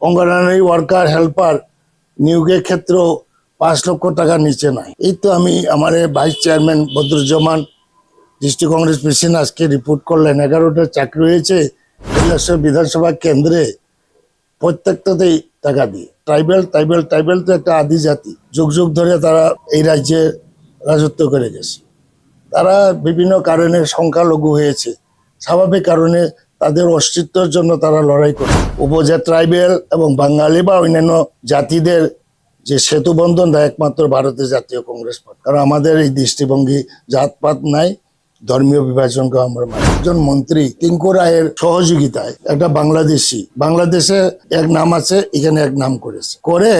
অঙ্গনারী worker helper নিয়োগের ক্ষেত্রেও পাঁচ লক্ষ টাকার নিচে নাই। এই তো আমি আমার vice chairman Badruzzaman district Congress president আজকে রিপোর্ট করলেন। এগারোটা চাকরি হয়েছে বিধানসভা কেন্দ্রে প্রত্যেকটাতেই টাকা দিয়ে। ট্রাইবেল ট্রাইবেল ট্রাইবেল তো একটা আদি জাতি। যুগ যুগ ধরে তারা এই রাজ্যে রাজত্ব করে গেছে। তারা বিভিন্ন কারণে সংখ্যালঘু হয়েছে। স্বাভাবিক কারণে তাদের অস্তিত্বের জন্য তারা লড়াই করে। উপজাত ট্রাইবেল এবং বাঙালি বা অন্যান্য জাতিদের যে সেতু বন্ধন দেয় একমাত্র ভারতের জাতীয় কংগ্রেস পার্টি। কারণ আমাদের এই দৃষ্টিভঙ্গি জাতপাত নাই, ধর্মীয় বিভাজনকে আমরা মানি। একজন মন্ত্রী টিঙ্কু রায়ের সহযোগিতায় একটা বাংলাদেশি, বাংলাদেশে এক নাম আছে, এখানে এক নাম করেছে। করে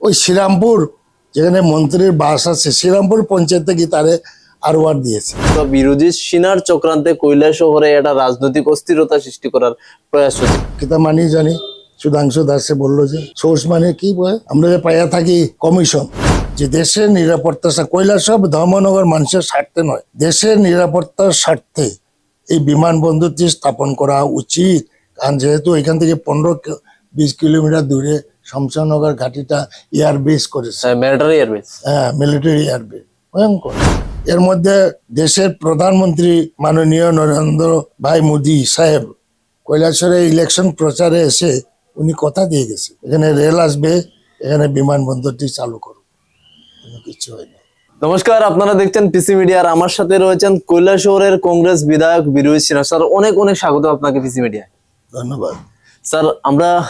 ওই শ্রীরামপুর, যেখানে মন্ত্রীর বাস আছে, শ্রীরামপুর পঞ্চায়েতে গিয়ে তারে আরওয়ার দিয়েছে। বিরোধী সিনার চক্রান্তে কৈলা শহরে একটা রাজনৈতিক অস্থিরতা সৃষ্টি করার প্রয়াস হচ্ছে কিতা মানি জানি সুধাংশু দাসে বলল যে সোর্স মানে কি বলে? আমরা যে পাইয়া থাকি কমিশন। যে দেশের নিরাপত্তা কৈলাস সব ধর্মনগর মানুষের স্বার্থে নয়। দেশের নিরাপত্তার স্বার্থে এই বিমানবন্দরটি স্থাপন করা উচিত। কারণ যেহেতু এখান থেকে পনেরো বিশ কিলোমিটার দূরে শমশানগর ঘাটিটা এয়ার বেস করেছে। মিলিটারি এয়ারবেস হ্যাঁ মিলিটারি এয়ারবেস ভয়ঙ্কর। এর মধ্যে দেশের প্রধানমন্ত্রী মাননীয় নরেন্দ্র ভাই মোদী সাহেব কৈলাসরে ইলেকশন প্রচারে এসে উনি কথা দিয়ে গেছে। এখানে রেল আসবে এখানে বিমানবন্দরটি চালু করুন। কোনো কিছু হয়নি নমস্কার আপনারা দেখছেন পিসি মিডিয়ার আমার সাথে রয়েছেন কৈলা শহরের কংগ্রেস বিধায়ক বিরোধী সিনহা স্যার। অনেক অনেক স্বাগত আপনাকে পিসি মিডিয়ায় ধন্যবাদ। স্যার, আমরা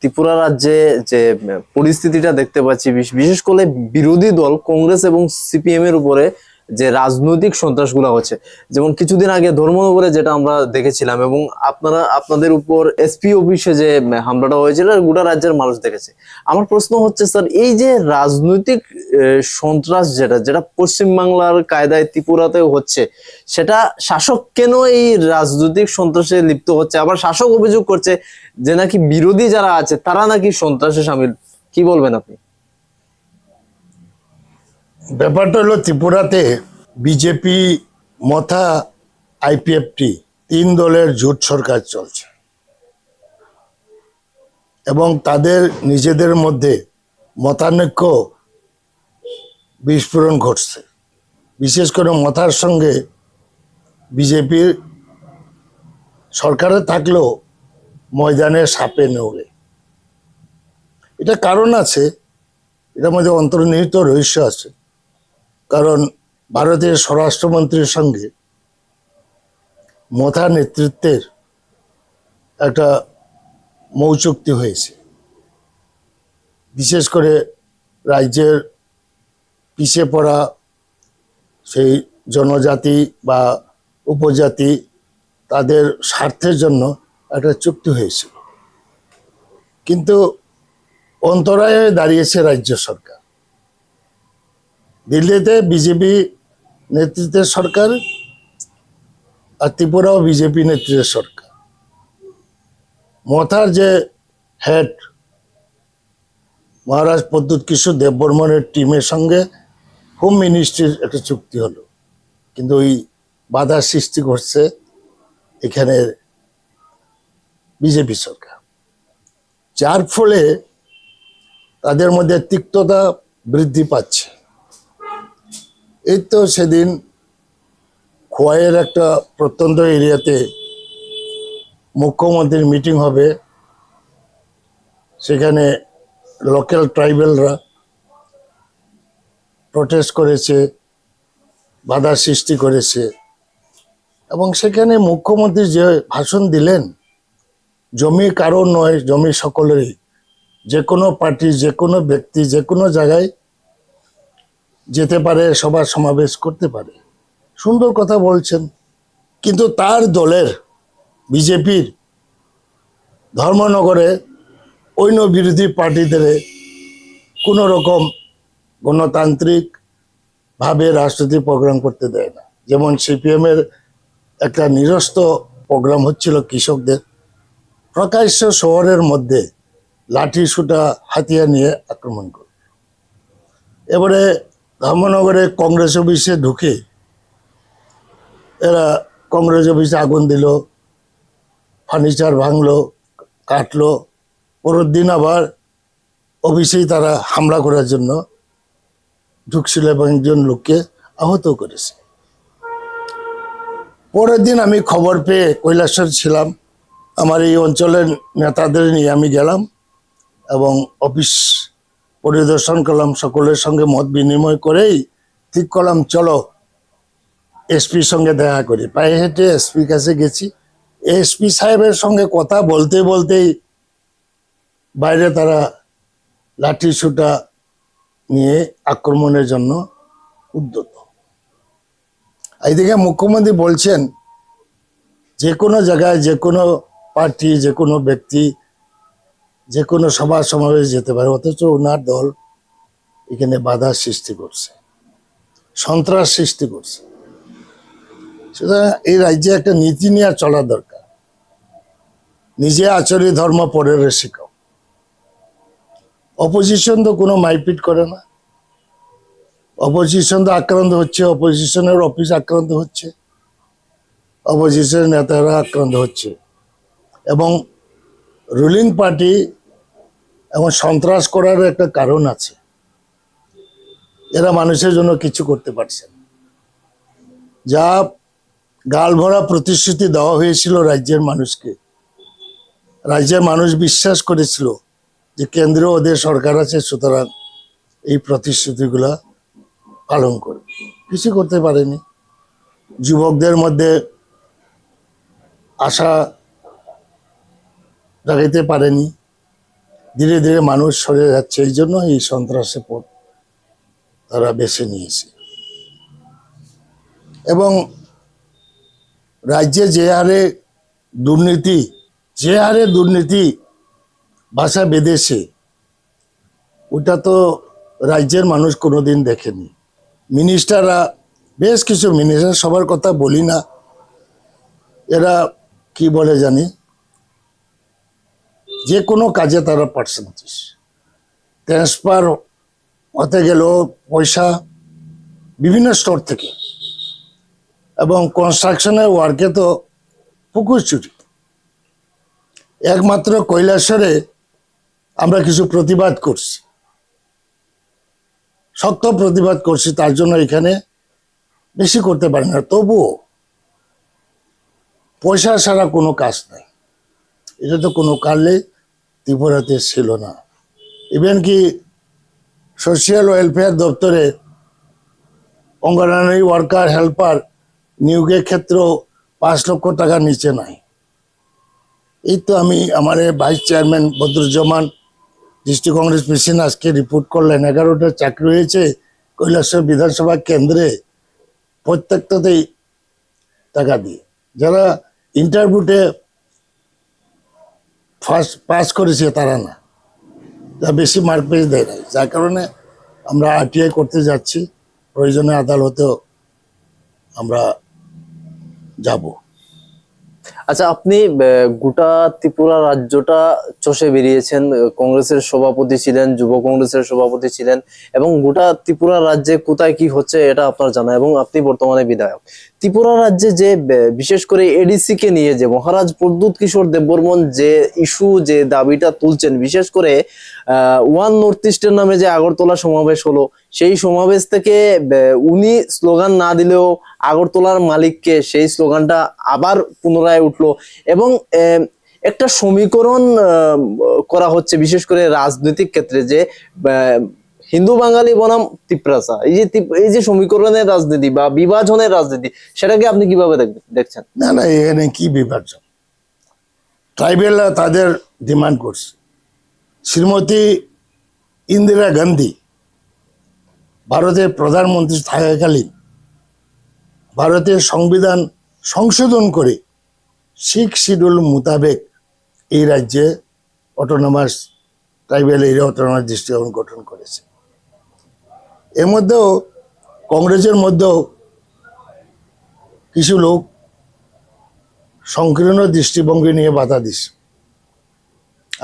ত্রিপুরা রাজ্যে যে পরিস্থিতিটা দেখতে পাচ্ছি, বিশ- বিশেষ করে বিরোধী দল, কংগ্রেস এবং সিপিএম এর উপরে যে রাজনৈতিক সন্ত্রাসগুলো হচ্ছে। যেমন কিছুদিন আগে ধর্মনগরে যেটা আমরা দেখেছিলাম এবং আপনারা, আপনাদের উপর এসপি অফিসে যে হামলাটা হয়েছিল, গোটা রাজ্যের মানুষ দেখেছে। আমার প্রশ্ন হচ্ছে, স্যার, এই যে রাজনৈতিক সন্ত্রাস যেটা যেটা পশ্চিমবাংলার কায়দায় ত্রিপুরাতেও হচ্ছে, সেটা শাসক কেন এই রাজনৈতিক সন্ত্রাসে লিপ্ত হচ্ছে? আবার শাসক অভিযোগ করছে যে নাকি বিরোধী যারা আছে, তারা নাকি সন্ত্রাসে সামিল। কি বলবেন আপনি? ব্যাপারটা হলো ত্রিপুরাতে বিজেপি মথা আইপিএফটি তিন দলের জোট সরকার চলছে। এবং তাদের নিজেদের মধ্যে মতানৈক্য বিস্ফোরণ ঘটছে। বিশেষ করে মথার সঙ্গে বিজেপির সরকারে থাকলেও ময়দানে সাপে নেউলে এটা কারণ আছে, এটার মধ্যে অন্তর্নিহিত রহস্য আছে। কারণ ভারতের স্বরাষ্ট্রমন্ত্রীর সঙ্গে মথা নেতৃত্বের একটা মৌচুক্তি হয়েছে। বিশেষ করে রাজ্যের পিছিয়ে পড়া সেই জনজাতি বা উপজাতি, তাদের স্বার্থের জন্য একটা চুক্তি হয়েছিল। কিন্তু অন্তরায়ে দাঁড়িয়েছে রাজ্য সরকার। দিল্লিতে বিজেপি নেতৃত্বের সরকার আর ত্রিপুরাও বিজেপি নেতৃত্বের সরকার। মথার যে হেড মহারাজ প্রদ্যুৎ কিশোর দেববর্মনের টিমের সঙ্গে হোম মিনিস্ট্রির একটা চুক্তি হলো। কিন্তু ওই বাধার সৃষ্টি করছে এখানে বিজেপি সরকার। যার ফলে তাদের মধ্যে তিক্ততা বৃদ্ধি পাচ্ছে। এই তো সেদিন খোয়াইয়ের একটা প্রত্যন্ত এরিয়াতে মুখ্যমন্ত্রীর মিটিং হবে। সেখানে লোকাল ট্রাইবেলরা প্রটেস্ট করেছে, বাধা সৃষ্টি করেছে এবং সেখানে মুখ্যমন্ত্রী যে ভাষণ দিলেন, জমি কারও নয়, জমি সকলেরই, যে কোনো পার্টি যে কোনো ব্যক্তি, যে কোনো জায়গায় যেতে পারে, সভা সমাবেশ করতে পারে। সুন্দর কথা বলছেন। কিন্তু তার দলের বিজেপির ধর্মনগরে অন্য বিরোধী পার্টিদের কোনো রকম গণতান্ত্রিক ভাবে রাজনৈতিক প্রোগ্রাম করতে দেয় না। যেমন সিপিএমের একটা নিরস্ত প্রোগ্রাম হচ্ছিল কৃষকদের। প্রকাশ্য শহরের মধ্যে লাঠি সুটা হাতিয়ার নিয়ে আক্রমণ করল। এবারে ধর্মনগরে কংগ্রেস অফিসে ঢুকে এরা কংগ্রেস অফিসে আগুন দিল ফার্নিচার ভাঙলো, কাটলো। পরের দিন আবার অফিসেই তারা হামলা করার জন্য ঢুকছিল এবং একজন লোককে আহত করেছে। পরের দিন আমি খবর পেয়ে কৈলাসর ছিলাম। আমার এই অঞ্চলের নেতাদের নিয়ে আমি গেলাম এবং অফিস পরিদর্শন করলাম, সকলের সঙ্গে মত বিনিময় করেই ঠিক করলাম, চলো এসপির সঙ্গে দেখা করি। পায়ে হেঁটে এসপির কাছে গেছি। এসপি সাহেবের সঙ্গে কথা বলতে বলতেই বাইরে তারা লাঠি সুটা নিয়ে আক্রমণের জন্য উদ্যত। এইদিকে মুখ্যমন্ত্রী বলছেন, যে কোনো জায়গায় যে কোনো পার্টি, যে কোনো ব্যক্তি যে কোনো সভা সমাবেশ যেতে পারে, অথচ ওনার দল এখানে বাধা সৃষ্টি করছে, সন্ত্রাস সৃষ্টি করছে। সুতরাং এই রাজ্যে একটা নীতি নিয়ে চলা দরকার। নিজে আচরি ধর্ম পরের শেখাও। অপোজিশন তো কোনো মাইপিট করে না। অপোজিশন তো আক্রান্ত হচ্ছে অপোজিশনের অফিস আক্রান্ত হচ্ছে অপোজিশনের নেতারা আক্রান্ত হচ্ছে। এবং রুলিং পার্টি এবং সন্ত্রাস করার একটা কারণ আছে। এরা মানুষের জন্য কিছু করতে পারছে যা গাল ভরা প্রতিশ্রুতি দেওয়া হয়েছিল রাজ্যের মানুষকে। রাজ্যের মানুষ বিশ্বাস করেছিল যে কেন্দ্রে ওদের সরকার আছে, সুতরাং এই প্রতিশ্রুতিগুলা পালন করবে। কিছু করতে পারেনি। যুবকদের মধ্যে আশা জাগাইতে পারেনি। ধীরে ধীরে মানুষ সরে যাচ্ছে, এই জন্য এই সন্ত্রাসের পথ তারা বেছে নিয়েছে। এবং রাজ্যে যে হারে দুর্নীতি, যে হারে দুর্নীতি ভাষা বেঁধেছে, ওটা তো রাজ্যের মানুষ কোনোদিন দেখেনি। মিনিস্টাররা বেশ কিছু মিনিস্টার সবার কথা বলি না। এরা কি বলে জানি? যে কোনো কাজে তারা পার্সেন্টেজ। ট্রান্সফার হতে গেলেও পয়সা বিভিন্ন স্টোর থেকে। এবং কনস্ট্রাকশনের ওয়ার্কে তো পুকুর চুরি। একমাত্র কৈলাসরে আমরা কিছু প্রতিবাদ করছি। শক্ত প্রতিবাদ করছি, তার জন্য এখানে বেশি করতে পারি না। তবুও পয়সা ছাড়া কোনো কাজ নাই। এটা তো কোনো কালে ত্রিপুরাতে ছিল না। ইভেন কি সোশিয়াল ওয়েলফেয়ার দপ্তরে অঙ্গনারী ওয়ার্কার হেল্পার নিয়োগের ক্ষেত্রেও পাঁচ লক্ষ টাকার নিচে নাই। এই তো আমি আমার vice chairman Badruzzaman district Congress president আজকে রিপোর্ট করলেন। এগারোটা চাকরি হয়েছে কৈলাসর বিধানসভা কেন্দ্রে প্রত্যেকটাতেই টাকা দিয়ে। যারা ইন্টারভিউতে ফার্স্ট পাস করেছে তারা না। যা বেশি মার্ক পেয়ে দেয় নাই। যার কারণে আমরা আরটিআই করতে যাচ্ছি। প্রয়োজনে আদালতেও আমরা যাব। আচ্ছা আপনি গোটা ত্রিপুরা রাজ্যটা চষে বেরিয়েছেন। কংগ্রেসের সভাপতি ছিলেন, যুব কংগ্রেসের সভাপতি ছিলেন এবং গোটা ত্রিপুরা রাজ্যে কোথায় কি হচ্ছে এটা আপনার জানা এবং আপনি বর্তমানে বিধায়ক। ত্রিপুরা রাজ্যে যে বিশেষ করে এডিসি কে নিয়ে যে মহারাজ প্রদ্যুৎ কিশোর দেববর্মন যে ইস্যু, যে দাবিটা তুলছেন, বিশেষ করে ওয়ান নর্থ ইস্টের নামে যে আগরতলা সমাবেশ হলো, সেই সমাবেশ থেকে উনি স্লোগান না দিলেও আগরতলার মালিককে সেই স্লোগানটা আবার পুনরায় উঠল এবং একটা সমীকরণ করা হচ্ছে, বিশেষ করে রাজনৈতিক ক্ষেত্রে যে হিন্দু বাঙালি বনাম তিপ্রাসা। এই যে এই যে সমীকরণের রাজনীতি বা বিভাজনের রাজনীতি, সেটাকে আপনি কীভাবে দেখ- দেখছেন? না না, এখানে কি বিভাজন? ট্রাইবেলরা তাদের ডিমান্ড করছে। শ্রীমতী ইন্দিরা গান্ধী ভারতের প্রধানমন্ত্রী থাকাকালীন ভারতের সংবিধান সংশোধন করে শিখ শিডিউল মোতাবেক এই রাজ্যে autonomous tribal area autonomous district গঠন করেছে। এর মধ্যেও কংগ্রেসের মধ্যেও কিছু লোক সংকীর্ণ দৃষ্টিভঙ্গি নিয়ে বাধা দিস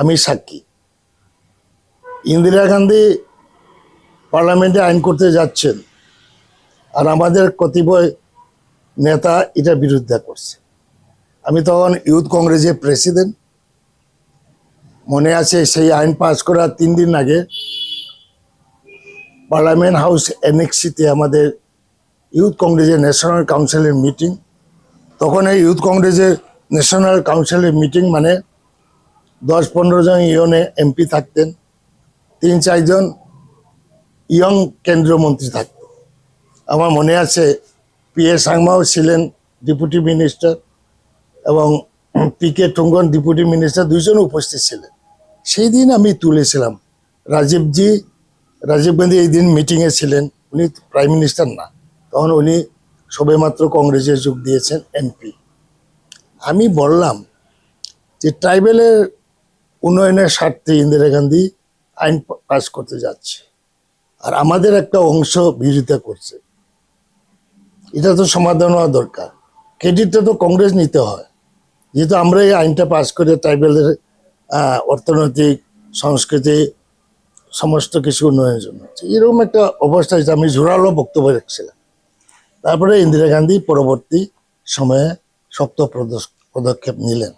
আমি সাক্ষী। ইন্দিরা গান্ধী পার্লামেন্টে আইন করতে যাচ্ছেন আর আমাদের কতিপয় নেতা এটা বিরোধিতা করছে। আমি তখন ইউথ কংগ্রেসের প্রেসিডেন্ট। মনে আছে সেই আইন পাস করার তিন দিন আগে পার্লামেন্ট হাউস এনএক্সিতে আমাদের ইউথ কংগ্রেসের ন্যাশনাল কাউন্সিলের মিটিং। তখন এই ইউথ কংগ্রেসের ন্যাশনাল কাউন্সিলের মিটিং মানে দশ পনেরো জন ইয়নে এমপি থাকতেন, তিন চারজন ইয়ং কেন্দ্রীয় মন্ত্রী থাকতেন। আমার মনে আছে পি এ সাংমাও ছিলেন ডেপুটি মিনিস্টার এবং P K Thungon deputy minister দুইজন উপস্থিত ছিলেন। সেই দিন আমি তুলেছিলাম রাজীবজি রাজীব গান্ধী এই দিন মিটিংয়ে ছিলেন, উনি প্রাইম মিনিস্টার না। তখন উনি সবেমাত্র কংগ্রেসে যোগ দিয়েছেন এমপি আমি বললাম যে ট্রাইবেলের উন্নয়নের স্বার্থে ইন্দিরা গান্ধী আইন পাস করতে যাচ্ছে। আর আমাদের একটা অংশ বিরোধিতা করছে। এটা তো সমাধান হওয়া দরকার। ক্রেডিটটা তো কংগ্রেস নিতে হয়। যেহেতু আমরা এই আইনটা পাস করে ট্রাইবেলের অর্থনৈতিক, সংস্কৃতি সমস্ত কিছু উন্নয়নের জন্য। এরকম একটা অবস্থা যেটা আমি জোরালো বক্তব্য রাখছিলাম। তারপরে ইন্দিরা গান্ধী পরবর্তী সময়ে শক্ত পদক্ষেপ নিলেন।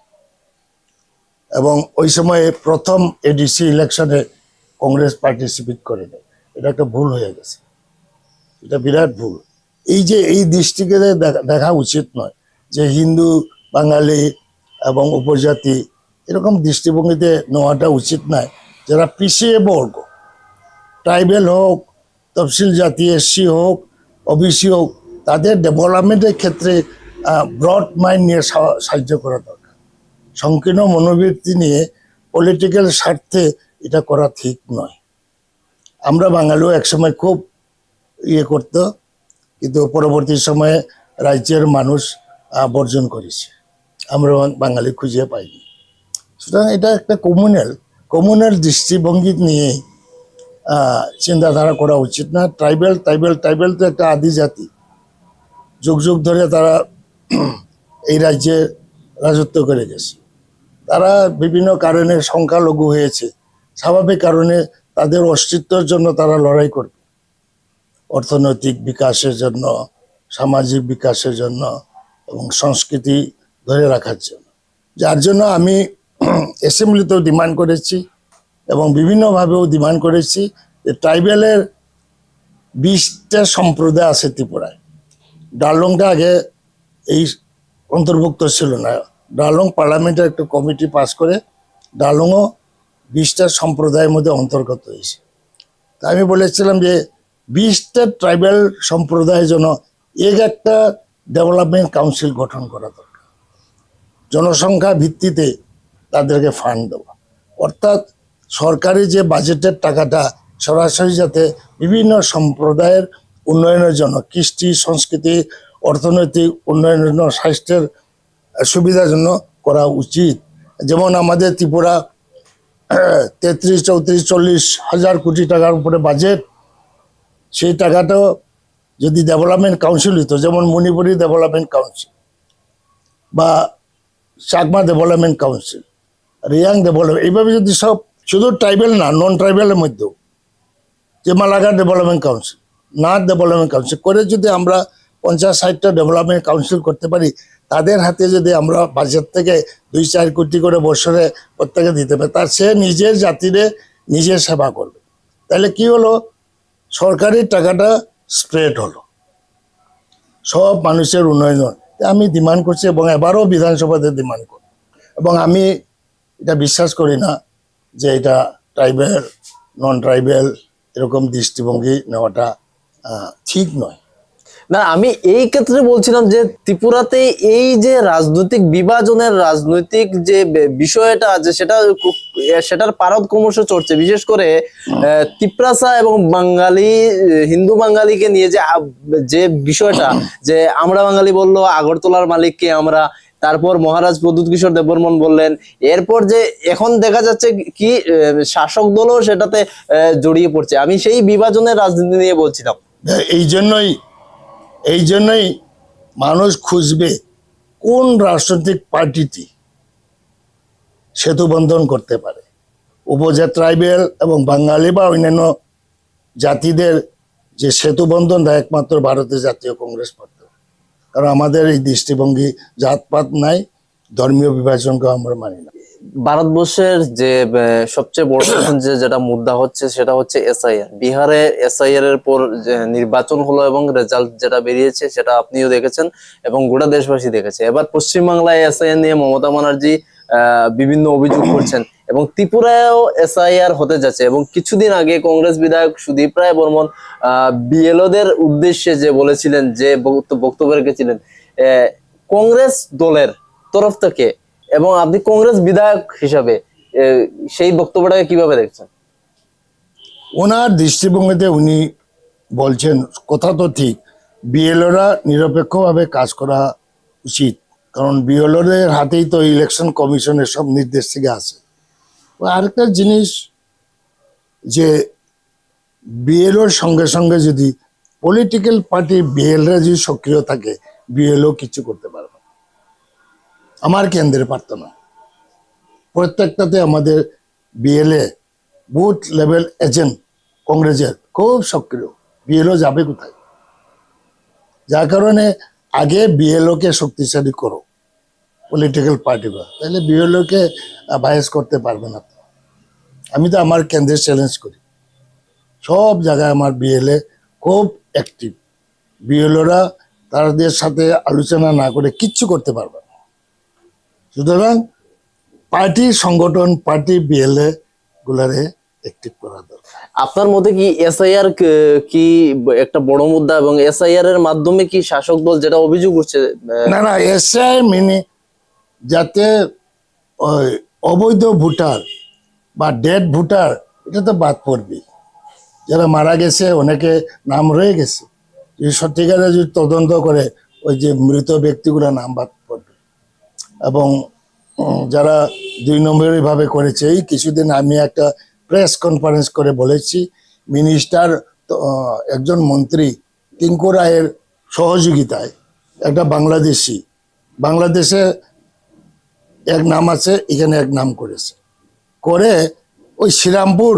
এবং ওই সময়ে প্রথম এডিসি ইলেকশনে কংগ্রেস পার্টিসিপেট করেনি। এটা একটা ভুল হয়ে গেছে। এটা বিরাট ভুল। এই যে এই দৃষ্টিকে দেখা উচিত নয় যে হিন্দু, বাঙালি এবং উপজাতি এরকম দৃষ্টিভঙ্গিতে নেওয়াটা উচিত নয়। যারা পিছিয়ে বর্গ ট্রাইবেল হোক, তফসিল জাতি, এসসি হোক ওবিসি হোক, তাদের ডেভেলপমেন্টের ক্ষেত্রে ব্রড মাইন্ড নিয়ে সাহায্য করা দরকার। সংকীর্ণ মনোবৃত্তি নিয়ে পলিটিক্যাল স্বার্থে এটা করা ঠিক নয়। আমরা বাঙালিও একসময় খুব ইয়ে করতো, কিন্তু পরবর্তী সময়ে রাজ্যের মানুষ বর্জন করেছে। আমরা বাঙালি খুঁজে পাইনি। সুতরাং এটা একটা কমিউনাল কমিউনাল দৃষ্টিভঙ্গি নিয়ে চিন্তাধারা করা উচিত না। ট্রাইবেল ট্রাইবেল ট্রাইবেল তো একটা আদি জাতি যুগ যুগ ধরে তারা এই রাজ্যে রাজত্ব করে গেছে। তারা বিভিন্ন কারণে সংখ্যালঘু হয়েছে। স্বাভাবিক কারণে তাদের অস্তিত্বের জন্য তারা লড়াই করবে। অর্থনৈতিক বিকাশের জন্য, সামাজিক বিকাশের জন্য এবং সংস্কৃতি ধরে রাখার জন্য। যার জন্য আমি অ্যাসেম্বলিতেও ডিমান্ড করেছি এবং বিভিন্নভাবেও ডিমান্ড করেছি যে ট্রাইবেলের বিশটা সম্প্রদায় আছে ত্রিপুরায়। ডালংটা আগে এই অন্তর্ভুক্ত ছিল না। ডালং পার্লামেন্টের একটা কমিটি পাস করে ডালংও বিশটা সম্প্রদায়ের মধ্যে অন্তর্গত হয়েছে। তা আমি বলেছিলাম যে বিশটা ট্রাইবাল সম্প্রদায়ের জন্য এক একটা ডেভেলপমেন্ট কাউন্সিল গঠন করা দরকার। জনসংখ্যা ভিত্তিতে তাদেরকে ফান্ড দেওয়া অর্থাৎ সরকারি যে বাজেটের টাকাটা সরাসরি যাতে বিভিন্ন সম্প্রদায়ের উন্নয়নের জন্য, কৃষ্টি, সংস্কৃতি, অর্থনৈতিক উন্নয়নের জন্য, স্বাস্থ্যের সুবিধার জন্য করা উচিত। যেমন আমাদের ত্রিপুরা তেত্রিশ, চৌত্রিশ, চল্লিশ হাজার কোটি টাকার উপরে বাজেট সেই টাকাটাও যদি ডেভেলপমেন্ট কাউন্সিল হতো যেমন মণিপুরি ডেভেলপমেন্ট কাউন্সিল বা Chakma development council Reang development এইভাবে যদি সব শুধু ট্রাইবেল না নন ট্রাইবেলের মধ্যেও, যে Malaghat development council Nath development council করে যদি আমরা পঞ্চাশ ষাটটা ডেভেলপমেন্ট কাউন্সিল করতে পারি, তাদের হাতে যদি আমরা বাজেট থেকে দুই চার কোটি করে বছরে প্রত্যেকে দিতে পারি, তার সে নিজের জাতিরে নিজের সেবা করবে। তাহলে কি হলো? সরকারি টাকাটা স্প্রেড হলো। সব মানুষের উন্নয়ন। আমি ডিমান্ড করছি এবং এবারও বিধানসভাতে ডিমান্ড করি এবং আমি এটা বিশ্বাস করি না যে এটা ট্রাইবেল নন ট্রাইবেল এরকম দৃষ্টিভঙ্গি নেওয়াটা ঠিক নয়। না আমি এই ক্ষেত্রে বলছিলাম যে ত্রিপুরাতে এই যে রাজনৈতিক বিভাজনের রাজনৈতিক যে বিষয়টা আছে সেটা সেটার পারদ ক্রমশ চড়ছে। বিশেষ করে তিপ্রাসা এবং বাঙালি হিন্দু বাঙালিকে নিয়ে যে যে বিষয়টা যে আমরা বাঙালি বলল আগরতলার মালিককে আমরা তারপর মহারাজ প্রদ্যুৎ কিশোর দেববর্মন বললেন, এরপর যে এখন দেখা যাচ্ছে কি শাসক দলও সেটাতে জড়িয়ে পড়ছে। আমি সেই বিভাজনের রাজনীতি নিয়ে বলছিলাম। এই জন্যই এই জন্যই মানুষ খুঁজবে কোন রাজনৈতিক পার্টিটি সেতু বন্ধন করতে পারে। উপজাত ট্রাইবেল এবং বাঙালি বা অন্যান্য জাতিদের যে সেতু বন্ধন দেয় একমাত্র ভারতের জাতীয় কংগ্রেস পার্টি। কারণ আমাদের এই দৃষ্টিভঙ্গি জাতপাত নাই, ধর্মীয় বিভাজনকে আমরা মানি না। ভারতবর্ষের যে সবচেয়ে বড় যে যেটা মুদ্রা হচ্ছে সেটা হচ্ছে এসআইআর বিহারে এসআইআর এর পর নির্বাচন হলো এবং রেজাল্ট যেটা বেরিয়েছে সেটা আপনিও দেখেছেন এবং গোটা দেশবাসী দেখেছে। এবার পশ্চিমবাংলায় এসআইআর নিয়ে মমতা ব্যানার্জি বিভিন্ন অভিযোগ করছেন। এবং ত্রিপুরায়ও এসআইআর হতে যাচ্ছে এবং কিছুদিন আগে কংগ্রেস বিধায়ক সুদীপ রায় বর্মন বিএলওদের উদ্দেশ্যে যে বলেছিলেন, যে বক্তব্য রেখেছিলেন কংগ্রেস দলের তরফ থেকে এবং আপনি কংগ্রেস বিধায়ক হিসাবে সেই বক্তব্যটাকে কীভাবে দেখছেন? ওনার দৃষ্টিভঙ্গিতে উনি বলছেন, কথা তো ঠিক। বিএলওরা নিরপেক্ষভাবে কাজ করা উচিত। কারণ বিএলওদের হাতেই তো ইলেকশন কমিশনের সব নির্দেশ থেকে ও আরেকটা জিনিস যে বিএলওর সঙ্গে সঙ্গে যদি পলিটিক্যাল পার্টি বিএলরা যদি সক্রিয় থাকে, বিএলও কিছু করতে পারবে। আমার কেন্দ্রে পারত না প্রত্যেকটাতে আমাদের বিএলএ বুথ লেভেল এজেন্ট কংগ্রেসের খুব সক্রিয়। বিএলও যাবে কোথায়? যার কারণে আগে বিএলও কে শক্তিশালী করো পলিটিক্যাল পার্টিগুলো তাহলে বিএলও কে বায়াস করতে পারবে না। আমি তো আমার কেন্দ্রে চ্যালেঞ্জ করি। সব জায়গায় আমার বিএলএ খুব অ্যাক্টিভ বিএলওরা তাদের সাথে আলোচনা না করে কিচ্ছু করতে পারবে না। সুতরাং পার্টি সংগঠন, পার্টি বিএলএ গুলারে অ্যাক্টিভ করা দরকার। আপনার মধ্যে কি এসআইআর কি একটা বড় মুদ্রা এবং এসআইআর এর মাধ্যমে কি শাসক দল যেটা অভিযোগ উঠছে না না এসআই মিনি যাতে ওই অবৈধ ভোটার বা ডেড ভোটার, এটা তো বাদ পড়বে যারা মারা গেছে, অনেকে নাম রয়ে গেছে। যদি সত্যিকারে যদি তদন্ত করে, ওই যে মৃত ব্যক্তিগুলো নাম বাদ পড়বে। এবং যারা দুই নম্বরই ভাবে করেছে, এই কিছুদিন আমি একটা প্রেস কনফারেন্স করে বলেছি, মিনিস্টার একজন মন্ত্রী টিঙ্কু রায়ের সহযোগিতায় একটা বাংলাদেশি, বাংলাদেশে এক নাম আছে, এখানে এক নাম করেছে। করে ওই শ্রীরামপুর,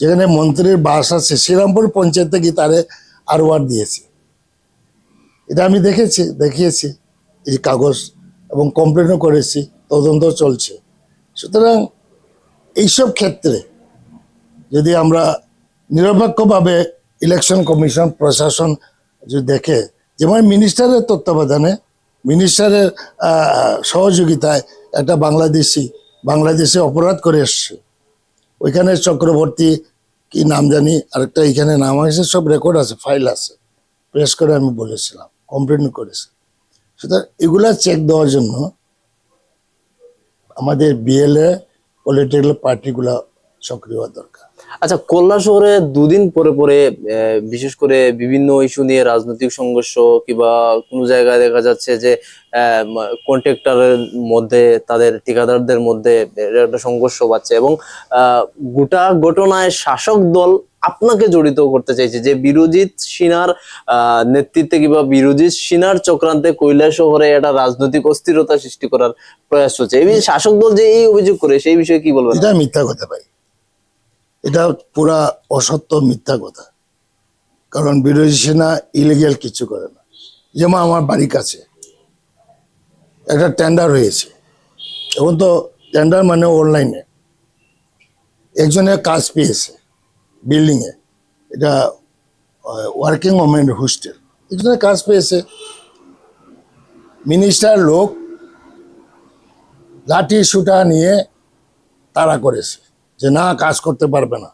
যেখানে মন্ত্রীর বাস আছে, শ্রীরামপুর পঞ্চায়েতে গিয়ে তারে আর আরওয়ার দিয়েছে। এটা আমি দেখেছি, দেখিয়েছি, এই কাগজ এবং কমপ্লেনও করেছি, তদন্ত চলছে। সুতরাং এইসব ক্ষেত্রে যদি আমরা নিরপেক্ষভাবে ইলেকশন কমিশন প্রশাসন যদি দেখে যেমন মিনিস্টারের তত্ত্বাবধানে মিনিস্টারের সহযোগিতায় একটা বাংলাদেশি, বাংলাদেশে অপরাধ করে এসছে। ওইখানে চক্রবর্তী কি নাম জানি, আরেকটা এখানে নাম আছে, সব রেকর্ড আছে ফাইল আছে। প্রেস করে আমি বলেছিলাম কমপ্লেন করেছি। সুতরাং এগুলা চেক দেওয়ার জন্য আমাদের বিএলএ পলিটিক্যাল পার্টিগুলা সক্রিয় দরকার। আচ্ছা কল্যাণ শহরে দুদিন পরে পরে বিশেষ করে বিভিন্ন ইস্যু নিয়ে রাজনৈতিক সংঘর্ষ কিংবা কোনো জায়গায় দেখা যাচ্ছে যে কন্ট্রাক্টরের মধ্যে, তাদের ঠিকাদারদের মধ্যে একটা সংঘর্ষ বাড়ছে এবং গোটা ঘটনায় শাসক দল আপনাকে জড়িত করতে চাইছে যে বিরোজিৎ সিনার নেতৃত্বে কিংবা বিরোজিৎ সিনার চক্রান্তে কৈলাস শহরে একটা রাজনৈতিক অস্থিরতা সৃষ্টি করার প্রয়াস হচ্ছে এই শাসক দল যে এই অভিযোগ করে, সেই বিষয়ে কি বলবেন? এটা মিথ্যা কথা ভাই। এটা পুরা অসত্য মিথ্যা কথা। কারণ বিরোধী সেনা ইলিগেল কিছু করে না। যেমন আমার বাড়ির কাছে একটা টেন্ডার হয়েছে। এখন তো টেন্ডার মানে অনলাইনে একজনের কাজ পেয়েছে বিল্ডিংয়ে এটা ওয়ার্কিং ওমেন হোস্টেল একজনের কাজ পেয়েছে। মিনিস্টার লোক লাঠি সুটা নিয়ে তারা করেছে। যে না, কাজ করতে পারবে না।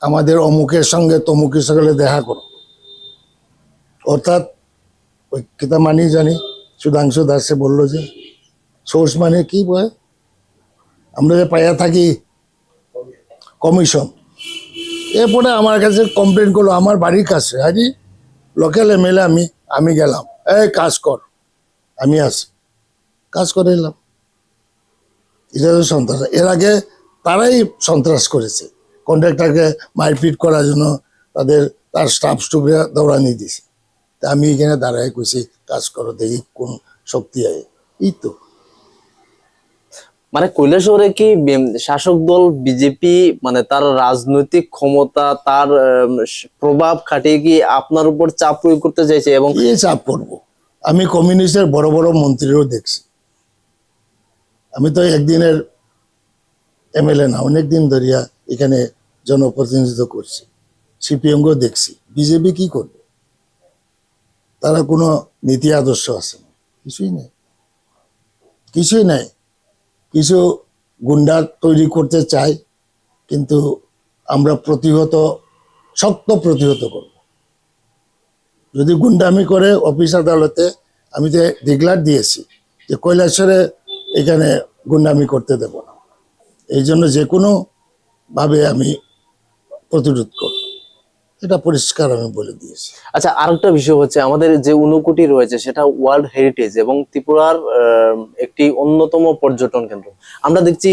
আমাদের অমুকের সঙ্গে তমুকের সঙ্গে দেখা করো। অর্থাৎ ওই কিতা মানি জানি, সুধাংশু দাসে বলল যে সোর্স মানে কি বলে? আমরা যে পাইয়া থাকি কমিশন এরপরে আমার কাছে কমপ্লেন করল, আমার বাড়ির কাছে হাজি লোকাল এমএলএ আমি আমি গেলাম। এই, কাজ কর। আমি আছি। কাজ করে এলাম। এটা সন্ত্রাস। এর আগে তারাই সন্ত্রাস করেছে। কন্ট্রাক্টরকে মারপিট করার জন্য তাদের তার স্টাফ স্টুফে দৌড়ানি দিছে। তা আমি এখানে দাঁড়ায় কইছি কাজ করো দেখি কোন শক্তি আয়। এই তো। মানে কৈলাসহরে কি শাসক দল বিজেপি মানে তার রাজনৈতিক ক্ষমতা তার প্রভাব খাটিয়ে কি আপনার উপর চাপ প্রয়োগ করতে চাইছে এবং চাপ পড়ব। আমি কমিউনিস্টের বড় বড় মন্ত্রীরও দেখছি। আমি তো একদিনের এমএলএ না অনেক দিন ধরিয়া এখানে জনপ্রতিনিধিত্ব করছি। সিপিএমকেও দেখছি। বিজেপি কি করবে? তারা কোনো নীতি আদর্শ আছে না। কিছুই নেই। কিছুই নাই। কিছু গুন্ডা তৈরি করতে চায়, কিন্তু আমরা প্রতিহত, শক্ত প্রতিহত করব। যদি গুন্ডামি করে অফিস আদালতে, আমি যে ডিক্লার দিয়েছি যে কৈলাসরে এখানে গুন্ডামি করতে দেব না। এই জন্য যে কোনো ভাবে আমি প্রতিরোধ করব। এটা পরিষ্কার আমি বলে দিয়েছি। আচ্ছা আরেকটা বিষয় হচ্ছে আমাদের যে ঊনকোটি রয়েছে সেটা ওয়ার্ল্ড হেরিটেজ এবং ত্রিপুরার একটি অন্যতম পর্যটন কেন্দ্র। আমরা দেখছি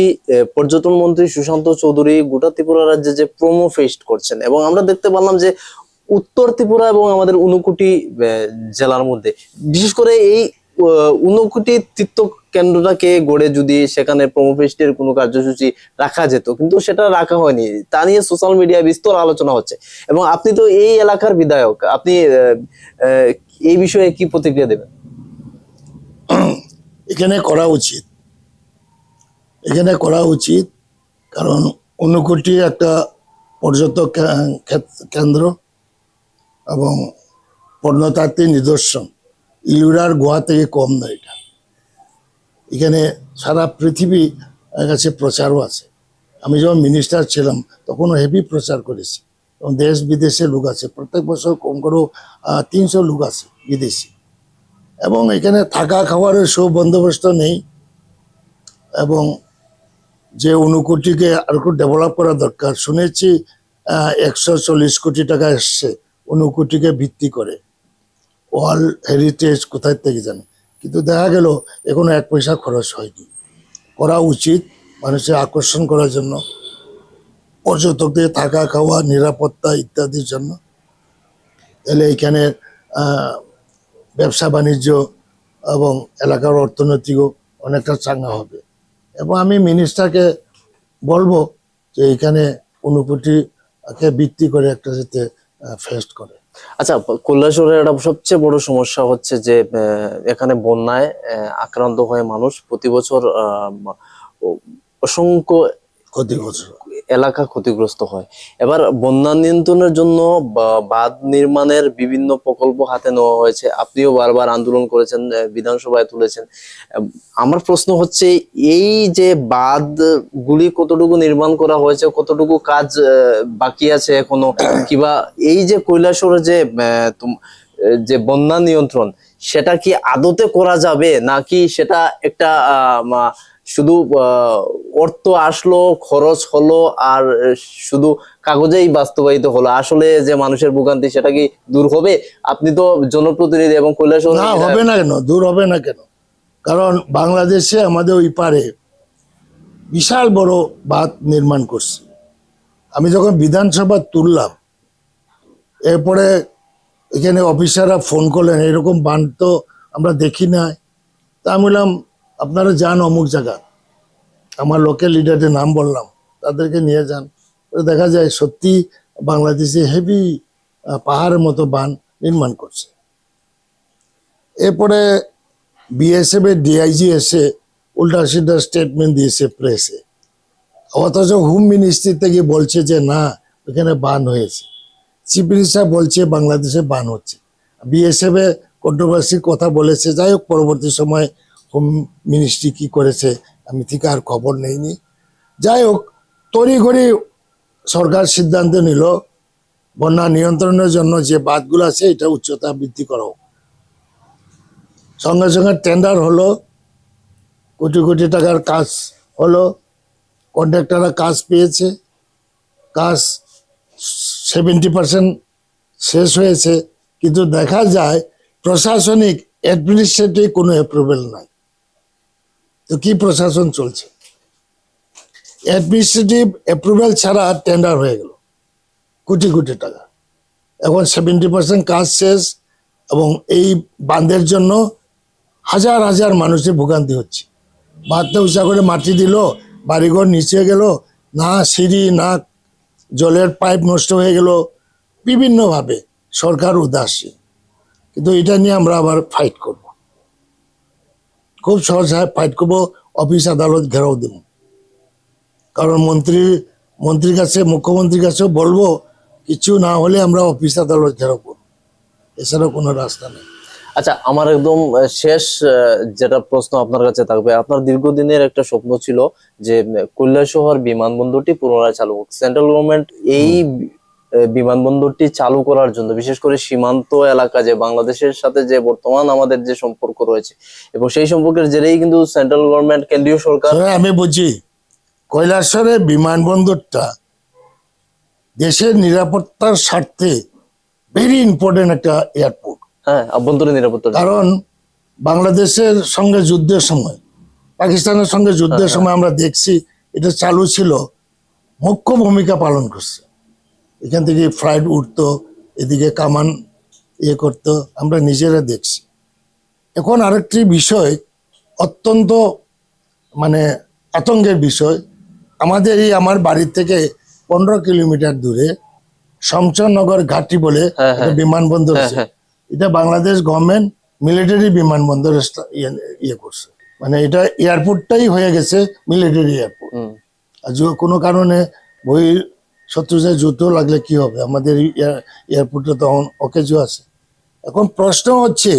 পর্যটন মন্ত্রী সুশান্ত চৌধুরী গোটা ত্রিপুরা রাজ্যে যে প্রোমো ফেস্ট করছেন এবং আমরা দেখতে পারলাম যে উত্তর ত্রিপুরা এবং আমাদের ঊনকোটি আহ, জেলার মধ্যে বিশেষ করে এই ঊনকোটি তীর্থ কেন্দ্রটাকে গড়ে যদি সেখানে প্রোমো ফেস্টের কোনো কার্যসূচি রাখা যেত, কিন্তু সেটা রাখা হয়নি। তা নিয়ে সোশ্যাল মিডিয়ায় বিস্তর আলোচনা হচ্ছে। এবং আপনি তো এই এলাকার বিধায়ক, আপনি এই বিষয়ে কি প্রতিক্রিয়া দেবেন? এখানে করা উচিত। এখানে করা উচিত কারণ অনুকূটি একটা পর্যটক কেন্দ্র এবং প্রত্নতাত্ত্বিক নিদর্শন। ইলুরার গোয়া থেকে কম নয় এটা। এখানে সারা পৃথিবী কাছে প্রচারও আছে। আমি যখন মিনিস্টার ছিলাম, তখনও হেভি প্রচার করেছি। এবং দেশ বিদেশে লোক আছে। প্রত্যেক বছর কম করেও তিনশো লোক আছে বিদেশি। এবং এখানে থাকা খাওয়ারের সব বন্দোবস্ত নেই। এবং যে অনুকূটিকে আর একটু ডেভেলপ করা দরকার, শুনেছি একশো চল্লিশ কোটি টাকা এসছে অনুকূটিকে ভিত্তি করে। ওয়ার্ল্ড হেরিটেজ কোথায় থেকে জানে? কিন্তু দেখা গেল, এখনও এক পয়সা খরচ হয়নি। করা উচিত মানুষের আকর্ষণ করার জন্য, পর্যটকদের থাকা, খাওয়া, নিরাপত্তা ইত্যাদির জন্য। তাহলে এখানে ব্যবসা বাণিজ্য এবং এলাকার অর্থনৈতিকও অনেকটা চাঙ্গা হবে। এবং আমি মিনিস্টারকে বলব যে এখানে অনুভূতিকে ভিত্তি করে একটা যাতে ফেস্ট করে। আচ্ছা কৈলাসরের একটা সবচেয়ে বড় সমস্যা হচ্ছে যে এখানে বন্যায় আক্রান্ত হয়ে মানুষ প্রতি বছর অসংখ্য ক্ষতিগ্রস্ত এলাকা ক্ষতিগ্রস্ত হয়। এবার বন্যা নিয়ন্ত্রণের জন্য বাঁধ নির্মাণের বিভিন্ন প্রকল্প হাতে নেওয়া হয়েছে। আপনিও বারবার আন্দোলন করেছেন বিধানসভায় তুলেছেন। আমার প্রশ্ন হচ্ছে, এই যে বাঁধ গুলি কতটুকু নির্মাণ করা হয়েছে, কতটুকু কাজ বাকি আছে এখনও? কিবা এই যে কৈলাসর যে যে বন্যা নিয়ন্ত্রণ, সেটা কি আদতে করা যাবে? নাকি সেটা একটা শুধু আহ, অর্থ আসলো খরচ হলো আর শুধু কাগজেই বাস্তবায়িত হলো। আসলে যে মানুষের ভোগান্তি সেটা কি দূর হবে? আপনি তো জনপ্রতিনিধি এবং কৈলাস না হবে না কেন? দূর হবে না কেন? কারণ বাংলাদেশে আমাদের ওই পারে বিশাল বড় বাঁধ নির্মাণ করছে। আমি যখন বিধানসভা তুললাম এরপরে এখানে অফিসাররা ফোন করলেন এরকম বাঁধ তো আমরা দেখি না তা আমি বললাম আপনারা যান অমুক জায়গা। আমার লোকাল লিডারদের নাম বললাম, তাদেরকে নিয়ে যান। দেখা যায় সত্যি বাংলাদেশে হেভি পাহাড়ের মতো বান নির্মাণ করছে। এরপরে বিএসএফ এর ডিআইজি এসে উল্টা সিল্টা স্টেটমেন্ট দিয়েছে প্রেসে অথচ হোম মিনিস্ট্রি থেকে বলছে যে, না, এখানে বান হয়েছে। চিফ মিনিস্টার বলছে, বাংলাদেশে বান হচ্ছে। বিএসএফ এ কন্ট্রোভার্সির কথা বলেছে। যাই হোক, পরবর্তী সময় হোম মিনিস্ট্রি কি করেছে, আমি ঠিক আর খবর নেইনি। যাই হোক তড়িঘড়ি সরকার সিদ্ধান্ত নিল, বন্যা নিয়ন্ত্রণের জন্য যে বাঁধগুলো আছে, এটা উচ্চতা বৃদ্ধি করা হোক। সঙ্গে সঙ্গে টেন্ডার হলো, কোটি কোটি টাকার কাজ হলো কন্ট্রাক্টররা কাজ পেয়েছে, কাজ সেভেন্টি পার্সেন্ট শেষ হয়েছে, কিন্তু দেখা যায় প্রশাসনিক অ্যাডমিনিস্ট্রেটিভ কোনো অ্যাপ্রুভেল নাই। তো কি প্রশাসন চলছে? অ্যাডমিনিস্ট্রেটিভ অ্যাপ্রুভেল ছাড়া টেন্ডার হয়ে গেল। কোটি কোটি টাকা। এখন সেভেন্টি পার্সেন্ট কাজ শেষ এবং এই বাঁধের জন্য হাজার হাজার মানুষের ভোগান্তি হচ্ছে। বাঁধটা উঁচা করে মাটি দিল, বাড়িঘর নিচে গেল, না সিঁড়ি, না জলের পাইপ নষ্ট হয়ে গেল। বিভিন্নভাবে সরকার উদাসীন। কিন্তু এটা নিয়ে আমরা আবার ফাইট করব। খুব সহজ ফাইট করব, অফিস আদালত ঘেরাও দেব। কারণ মন্ত্রী, মন্ত্রীর কাছে, মুখ্যমন্ত্রীর কাছেও বলব, কিছু না হলে আমরা অফিস আদালত ঘেরাও করব। এছাড়া কোনো রাস্তা নেই। আচ্ছা আমার একদম শেষ যেটা প্রশ্ন আপনার কাছে থাকবে, আপনার দীর্ঘদিনের একটা স্বপ্ন ছিল যে কৈলাসহর বিমানবন্দরটি পুনরায় চালু হোক। সেন্ট্রাল গভর্নমেন্ট এই বিমানবন্দরটি চালু করার জন্য বিশেষ করে সীমান্ত এলাকা যে বাংলাদেশের সাথে যে বর্তমান আমাদের যে সম্পর্ক রয়েছে এবং সেই সম্পর্কের জেরেই কিন্তু সেন্ট্রাল গভর্নমেন্ট কেন্দ্রীয় সরকার আমি বুঝি কৈলাসরের বিমানবন্দরটা দেশের নিরাপত্তার স্বার্থে ভেরি ইম্পর্টেন্ট একটা এয়ারপোর্ট হ্যাঁ আভ্যন্তরীণ নিরাপত্তা কারণ বাংলাদেশের সঙ্গে যুদ্ধের সময় পাকিস্তানের সঙ্গে যুদ্ধের সময় আমরা দেখছি এটা চালু ছিল মুখ্য ভূমিকা পালন করছে। এখান থেকে ফ্লাইট উঠতো এদিকে কামান ইয়ে করতো আমরা নিজেরা দেখছি। এখন আরেকটি বিষয় অত্যন্ত মানে আতঙ্কের বিষয় আমাদের এই আমার বাড়ির থেকে পনেরো কিলোমিটার দূরে শমশাননগর ঘাটি বলে হ্যাঁ, বিমানবন্দর হ্যাঁ, আছে। হ্যাঁ। এটা বাংলাদেশ গভর্নমেন্ট মিলিটারি বিমানবন্দর ইয়ে ইয়ে করছে। মানে এটা এয়ারপোর্টটাই হয়ে গেছে মিলিটারি এয়ারপোর্ট। আর কোনো কারণে বই শত্রুদের যুদ্ধ লাগলে কি হবে? আমাদের এয়ার- এয়ারপোর্টে তখন অকেজো আছে। এখন প্রশ্ন হচ্ছে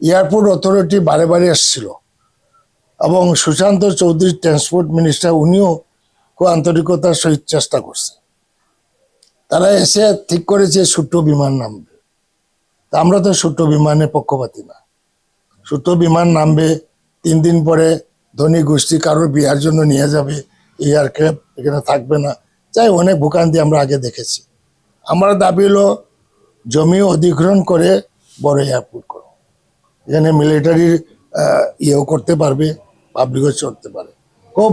এয়ারপোর্ট অথরিটি বারে বারে এসেছিল এবং সুশান্ত চৌধুরী ট্রান্সপোর্ট মিনিস্টার উনিও খুব আন্তরিকতার সহিত চেষ্টা করছে। তারা এসে ঠিক করেছে ছোট্ট বিমান নামবে। তা আমরা তো ছোট্ট বিমানে পক্ষপাতি না। ছোট্ট বিমান নামবে, তিন দিন পরে ধনী গোষ্ঠী কারোর বিয়ার জন্য নিয়ে যাবে এয়ারক্রাফট এখানে থাকবে না। যাই অনেক ভোগান্তি আমরা আগে দেখেছি। আমার দাবি হলো, জমি অধিগ্রহণ করে বড় এয়ারপোর্ট করো। এখানে মিলিটারির ইয়েও করতে পারবে পাবলিকও চলতে পারে। খুব,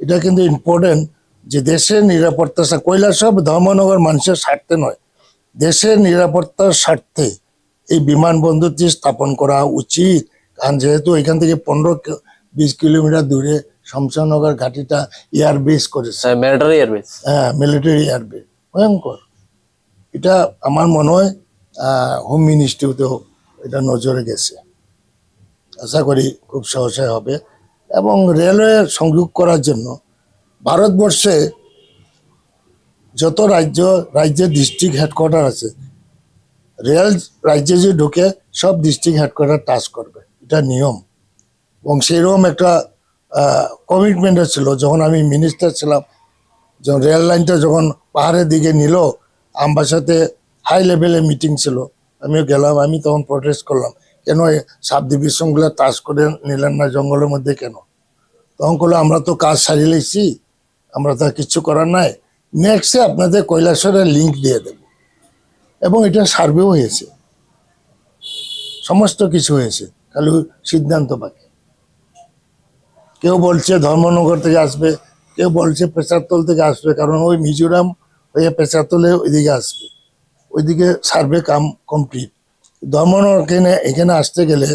এটা কিন্তু ইম্পর্টেন্ট যে দেশের নিরাপত্তা কয়লা সব ধর্মনগর মানুষের স্বার্থে নয়। দেশের নিরাপত্তার স্বার্থে এই বিমানবন্দরটি স্থাপন করা উচিত। কারণ যেহেতু এখান থেকে পনেরো বিশ কিলোমিটার দূরে শমশানগর ঘাটিটা এয়ার বেস করেছে মিলিটারি এয়ারবেস হ্যাঁ মিলিটারি এয়ার বেস ভয়ঙ্কর। এটা আমার মনে হয় হোম মিনিস্ট্রিতেও এটা নজরে গেছে। আশা করি খুব সহসায় হবে। এবং রেলওয়ে সংযোগ করার জন্য ভারতবর্ষে যত রাজ্য রাজ্যের ডিস্ট্রিক্ট হেডকোয়ার্টার আছে রেল রাজ্যে যে ঢুকে সব ডিস্ট্রিক্ট হেডকোয়ার্টার টাচ করবে। এটা নিয়ম। এবং সেইরকম একটা কমিটমেন্ট ছিল। যখন আমি মিনিস্টার ছিলাম, যখন রেল লাইনটা যখন পাহাড়ের দিকে নিল আমার সাথে হাই লেভেলে মিটিং ছিল। আমিও গেলাম, আমি তখন প্রটেস্ট করলাম, কেন সাব ডিভিশনগুলো টাচ করে নিলেন না জঙ্গলের মধ্যে কেন? তখন করল আমরা তো কাজ সারিয়ে লেছি, আমরা তো কিচ্ছু করার নাই। নেক্সটে আপনাদের কৈলাসরের লিঙ্ক দিয়ে দেব। এবং এটা সার্ভেও হয়েছে। সমস্ত কিছু হয়েছে, খালি সিদ্ধান্ত বাকি। কেউ বলছে ধর্মনগর থেকে আসবে, কেউ বলছে পেশারতল থেকে আসবে, কারণ ওই মিজোরাম হয়ে পেশারতলে ওইদিকে আসবে। ওইদিকে সার্ভে কাম কমপ্লিট। ধর্মনগর এখানে এখানে আসতে গেলে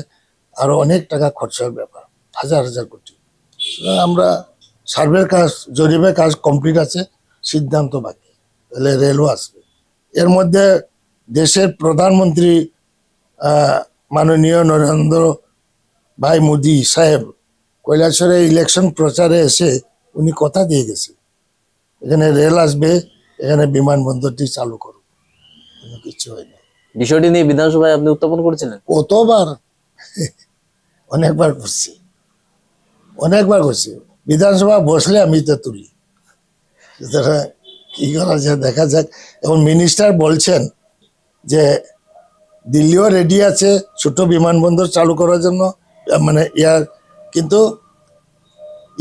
আরও অনেক টাকা খরচার ব্যাপার, হাজার হাজার কোটি। আমরা সার্ভের কাজ, জরিপের কাজ কমপ্লিট আছে, সিদ্ধান্ত বাকি। তাহলে রেলও আসবে। এর মধ্যে দেশের প্রধানমন্ত্রী মাননীয় নরেন্দ্র ভাই মোদি সাহেব কৈলাসরে ইলেকশন প্রচারে এসে উনি কথা দিয়ে গেছে। এখানে রেল আসবে এখানে বিমানবন্দরটি চালু করবে কোনো কিছু হয়নি বিষয়টি নিয়ে বিধানসভায় আপনি উত্থাপন করেছিলেন? কতবার? অনেকবার করছি। অনেকবার করছি। বিধানসভা বসলে আমি তো তুলি। কি করা যায় দেখা যাক। এবং মিনিস্টার বলছেন যে দিল্লিও রেডি আছে ছোট বিমানবন্দর চালু করার জন্য। মানে এয়ার কিন্তু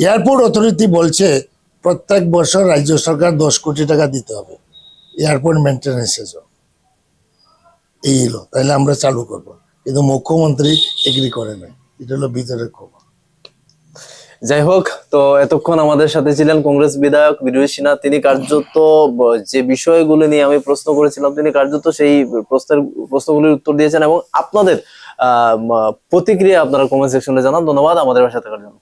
এয়ারপোর্ট অথরিটি বলছে প্রত্যেক বছর রাজ্য সরকার দশ কোটি টাকা দিতে হবে। এয়ারপোর্ট মেনটেন্যান্সের জন্য। এই এলো তাহলে আমরা চালু করব। কিন্তু মুখ্যমন্ত্রী এগ্রি করে নাই। এটা হলো ভিতরের খবর। যাই হোক, তো এতক্ষণ আমাদের সাথে ছিলেন কংগ্রেস বিধায়ক বিরোধী সিনহা। তিনি কার্যত যে বিষয়গুলো নিয়ে আমি প্রশ্ন করেছিলাম, তিনি কার্যত সেই প্রশ্নের, প্রশ্নগুলির উত্তর দিয়েছেন এবং আপনাদের প্রতিক্রিয়া আপনারা কমেন্ট সেকশনে জানান। ধন্যবাদ আমাদের সাথে থাকার জন্য।